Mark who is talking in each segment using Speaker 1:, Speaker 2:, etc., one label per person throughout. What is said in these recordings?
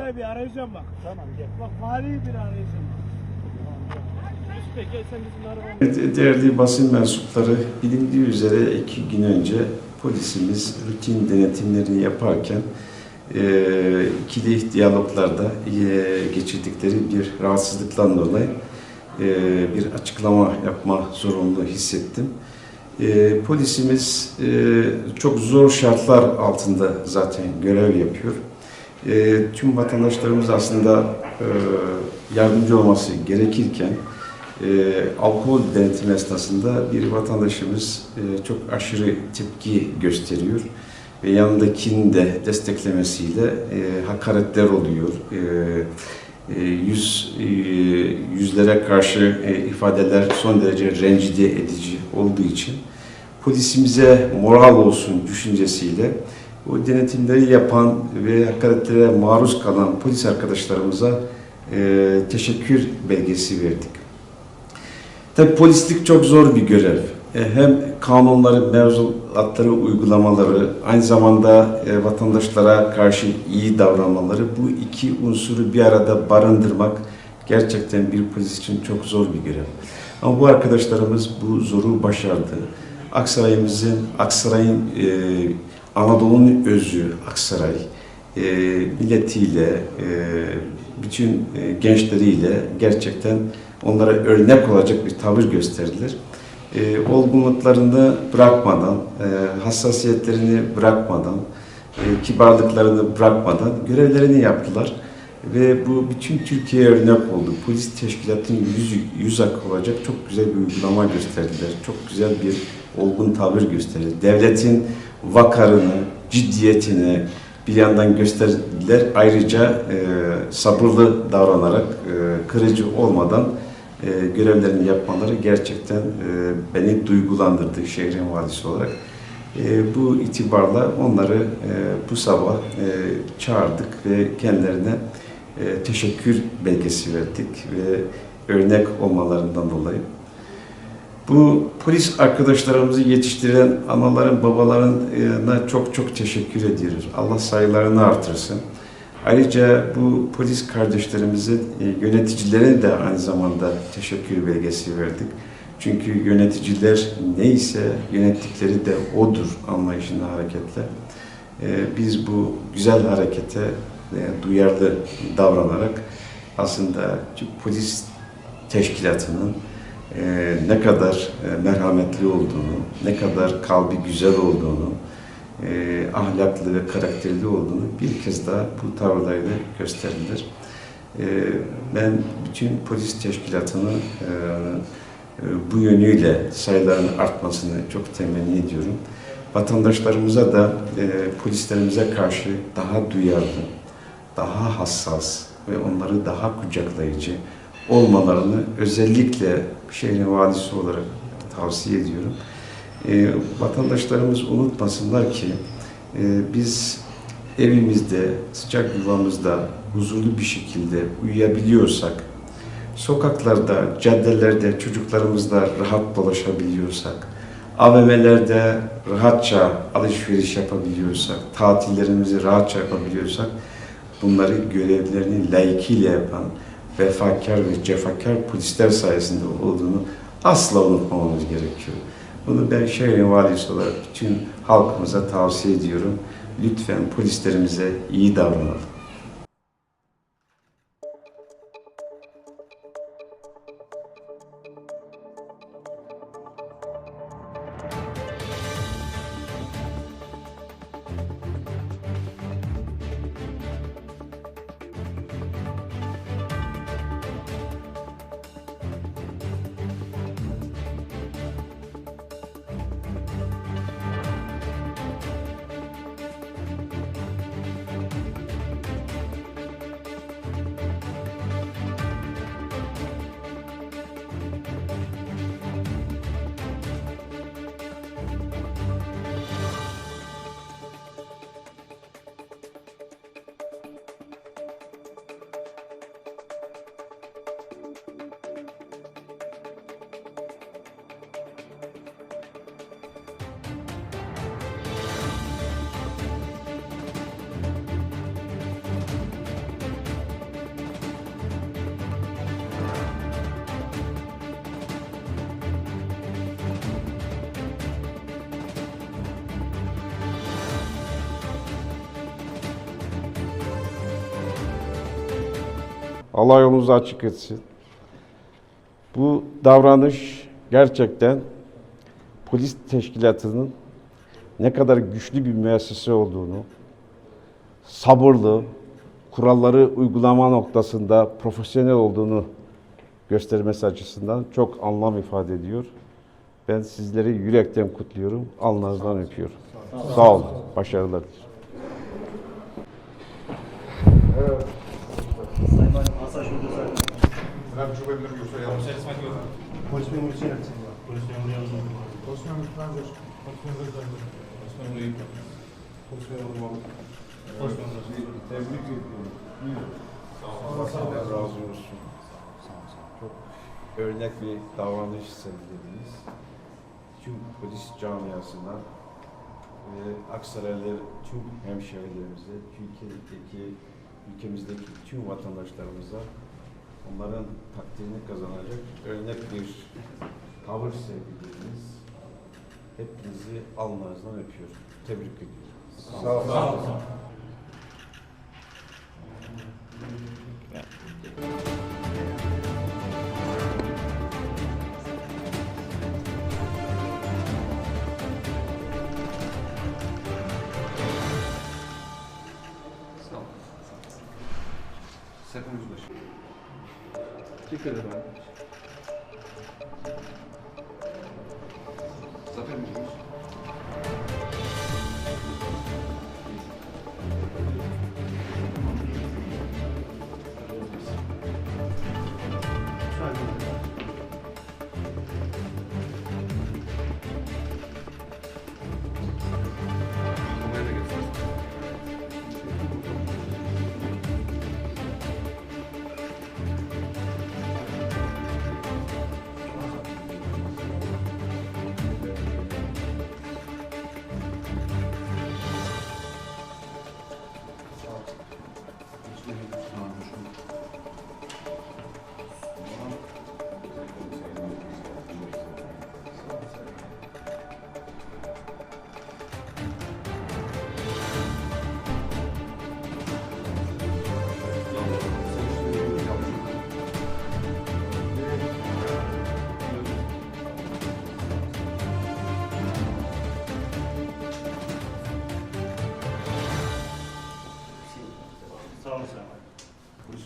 Speaker 1: Şurada bir arayacağım bak.
Speaker 2: Tamam gel.
Speaker 1: Bak mali bir arayacağım.
Speaker 3: Evet, değerli basın mensupları bilindiği üzere iki gün önce polisimiz rutin denetimlerini yaparken e, ikili diyaloglarda e, geçirdikleri bir rahatsızlıktan dolayı e, bir açıklama yapma zorunluluğu hissettim. E, polisimiz e, çok zor şartlar altında zaten görev yapıyor. E, tüm vatandaşlarımız aslında e, yardımcı olması gerekirken e, alkol denetimi esnasında bir vatandaşımız e, çok aşırı tepki gösteriyor ve yanındakini de desteklemesiyle e, hakaretler oluyor. E, e, yüz e, yüzlere karşı e, ifadeler son derece rencide edici olduğu için polisimize moral olsun düşüncesiyle o denetimleri yapan ve hakaretlere maruz kalan polis arkadaşlarımıza e, teşekkür belgesi verdik. Tabii polislik çok zor bir görev. E, Hem kanunları, mevzuatları uygulamaları, aynı zamanda e, vatandaşlara karşı iyi davranmaları bu iki unsuru bir arada barındırmak gerçekten bir polis için çok zor bir görev. Ama bu arkadaşlarımız bu zoru başardı. Aksaray'ımızın, Aksaray'ın e, Anadolu'nun özü Aksaray e, milletiyle, e, bütün e, gençleriyle gerçekten onlara örnek olacak bir tavır gösterdiler. E, olgunluklarını bırakmadan, e, hassasiyetlerini bırakmadan, e, kibarlıklarını bırakmadan görevlerini yaptılar. Ve bu bütün Türkiye'ye örnek oldu. Polis teşkilatının yüz, yüz akı olacak çok güzel bir uygulama gösterdiler. Çok güzel bir olgun tavır gösterdiler. Devletin vakarını, ciddiyetini bir yandan gösterdiler. Ayrıca e, sabırlı davranarak, e, kırıcı olmadan e, görevlerini yapmaları gerçekten e, beni duygulandırdı şehrin valisi olarak. E, bu itibarla onları e, bu sabah e, çağırdık ve kendilerine e, teşekkür belgesi verdik ve örnek olmalarından dolayı. Bu polis arkadaşlarımızı yetiştiren anaların, babalarına çok çok teşekkür ediyoruz. Allah sayılarını artırsın. Ayrıca bu polis kardeşlerimizin e, yöneticilerine de aynı zamanda teşekkür belgesi verdik. Çünkü yöneticiler neyse yönettikleri de odur anlayışında hareketle. E, Biz bu güzel harekete e, duyarlı davranarak aslında polis teşkilatının e, ne kadar e, merhametli olduğunu, ne kadar kalbi güzel olduğunu, e, ahlaklı ve karakterli olduğunu bir kez daha bu tavırlarıyla gösterdiler. E, ben bütün polis teşkilatını e, e, bu yönüyle sayılarının artmasını çok temenni ediyorum. Vatandaşlarımıza da e, polislerimize karşı daha duyarlı, daha hassas ve onları daha kucaklayıcı olmalarını özellikle şehrin valisi olarak tavsiye ediyorum. E, vatandaşlarımız unutmasınlar ki e, biz evimizde, sıcak yuvamızda huzurlu bir şekilde uyuyabiliyorsak, sokaklarda, caddelerde çocuklarımızla rahat dolaşabiliyorsak, AVM'lerde rahatça alışveriş yapabiliyorsak, tatillerimizi rahatça yapabiliyorsak, bunları görevlerini layıkıyla yapan vefakar ve cefakar polisler sayesinde olduğunu asla unutmamamız gerekiyor. Bunu ben şehrin valisi olarak bütün halkımıza tavsiye ediyorum. Lütfen polislerimize iyi davranalım. Allah yolunuzu açık etsin. Bu davranış gerçekten polis teşkilatının ne kadar güçlü bir müessese olduğunu, sabırlı, kuralları uygulama noktasında profesyonel olduğunu göstermesi açısından çok anlam ifade ediyor. Ben sizleri yürekten kutluyorum, alnınızdan öpüyorum. Sağ olun, başarılar dilerim.
Speaker 4: Ben çok emir yoksa yalnız.
Speaker 2: Polis memuru için yapsın. Polis memuru yalnız.
Speaker 4: Osman Mutlandır. Osman Mutlandır. Osman Mutlandır. Osman Mutlandır. Tebrik ediyorum.
Speaker 3: Allah razı olsun. Çok örnek bir davranış sergilediniz. Tüm polis camiasına ve Aksaraylı tüm hemşehrilerimize, Türkiye'deki, ülkemizdeki tüm vatandaşlarımıza onların takdirini kazanacak örnek bir tavır sergilediniz. Hepinizi alnınızdan öpüyorum. Tebrik ediyorum.
Speaker 4: Sağ olun. Sağ olun.
Speaker 5: Serkan Yüzbaşı.
Speaker 2: Teşekkür ederim.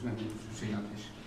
Speaker 2: Sağ olun Sayın Valim.